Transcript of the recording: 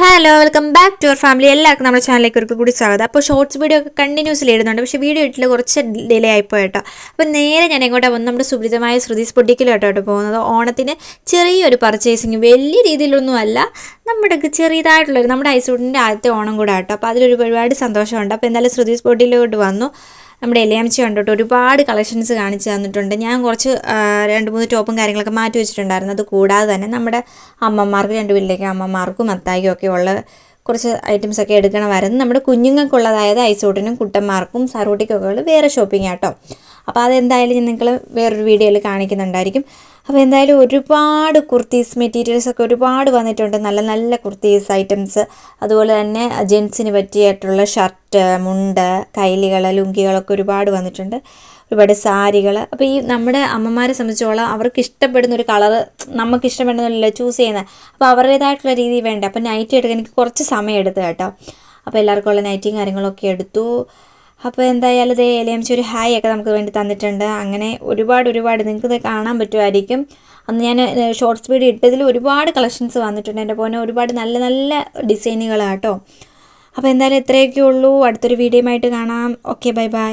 Hello welcome back to our family എല്ലാവർക്കും നമ്മുടെ ചാനലിലേക്ക് ഒരിക്കൽ കൂടി സ്വാഗതം. അപ്പോൾ ഷോർട്സ് വീഡിയോ ഒക്കെ കണ്ടിന്യൂസ്ലി ഇടുന്നുണ്ട്. പക്ഷേ വീഡിയോ ഇട്ടിൽ കുറച്ച് ഡിലേ ആയിപ്പോയി കേട്ടോ. അപ്പോൾ നേരെ ഞാൻ എങ്ങോട്ടാണ് വന്ന് നമ്മുടെ സുപരിതമായ ശ്രുതിസ് പൊട്ടിക്കലോട്ടോ പോകുന്നത്. ഓണത്തിന് ചെറിയൊരു പർച്ചേസിങ് വലിയ രീതിയിലൊന്നും അല്ല. നമ്മുടെ ചെറിയതായിട്ടുള്ളൊരു നമ്മുടെ ഐസൂട്ടിന്റെ ആദ്യത്തെ ഓണം കൂടെ കേട്ടോ. അപ്പോൾ അതിലൊരു ഒരുപാട് സന്തോഷമുണ്ട്. അപ്പോൾ എന്തായാലും ശ്രുതിസ് പൊട്ടിയിലോട്ട് വന്നു. നമ്മുടെ എലിയാമച്ചി കണ്ടോട്ട് ഒരുപാട് കളക്ഷൻസ് കാണിച്ചു തന്നിട്ടുണ്ട്. ഞാൻ കുറച്ച് രണ്ട് മൂന്ന് ടോപ്പും കാര്യങ്ങളൊക്കെ മാറ്റി വെച്ചിട്ടുണ്ടായിരുന്നു. അത് കൂടാതെ തന്നെ നമ്മുടെ അമ്മമാർക്ക് രണ്ട് വീട്ടിലേക്ക് അമ്മമാർക്കും അത്തായിക്കും ഒക്കെ ഉള്ള കുറച്ച് ഐറ്റംസ് ഒക്കെ എടുക്കണമായിരുന്നു. നമ്മുടെ കുഞ്ഞുങ്ങൾക്കുള്ളതായത് ഐസോട്ടിനും കുട്ടന്മാർക്കും സറൂട്ടിക്കൊക്കെ ഉള്ള വേറെ ഷോപ്പിംഗ് ആട്ടോ അപ്പോൾ അതെന്തായാലും ഞാൻ നിങ്ങൾ വേറൊരു വീഡിയോയിൽ കാണിക്കുന്നുണ്ടായിരിക്കും. അപ്പോൾ എന്തായാലും ഒരുപാട് കുർത്തീസ് മെറ്റീരിയൽസ് ഒക്കെ ഒരുപാട് വന്നിട്ടുണ്ട്. നല്ല നല്ല കുർത്തീസ് ഐറ്റംസ് അതുപോലെ തന്നെ ജെൻസിന് പറ്റിയിട്ടുള്ള ഷർട്ട് മുണ്ട് കൈലികൾ ലുങ്കികളൊക്കെ ഒരുപാട് വന്നിട്ടുണ്ട്. ഒരുപാട് സാരികൾ. അപ്പോൾ ഈ നമ്മുടെ അമ്മമാരെ സംബന്ധിച്ചോളം അവർക്ക് ഇഷ്ടപ്പെടുന്ന ഒരു കളർ നമുക്ക് ഇഷ്ടപ്പെടുന്നില്ല ചൂസ് ചെയ്യുന്നത്. അപ്പോൾ അവരുടേതായിട്ടുള്ള രീതി വേണ്ട? അപ്പോൾ നൈറ്റി എടുക്കാൻ എനിക്ക് കുറച്ച് സമയം എടുത്തു കേട്ടോ. അപ്പോൾ എല്ലാവർക്കും ഉള്ള നൈറ്റിയും കാര്യങ്ങളൊക്കെ എടുത്തു. അപ്പോൾ എന്തായാലും ഇതേ എലിയംച്ചി ഒരു ഹായ് ഒക്കെ നമുക്ക് വേണ്ടി തന്നിട്ടുണ്ട്. അങ്ങനെ ഒരുപാട് ഒരുപാട് നിങ്ങൾക്ക് ഇത് കാണാൻ പറ്റുമായിരിക്കും. അന്ന് ഞാൻ ഷോർട്സ് വീഡിയോ ഇട്ടതിൽ ഒരുപാട് കളക്ഷൻസ് വന്നിട്ടുണ്ട്. എന്റെ പോലെ ഒരുപാട് നല്ല നല്ല ഡിസൈനുകളാട്ടോ അപ്പോൾ എന്തായാലും ഇത്രയൊക്കെ ഉള്ളൂ. അടുത്തൊരു വീഡിയോ ആയിട്ട് കാണാം. Okay bye bye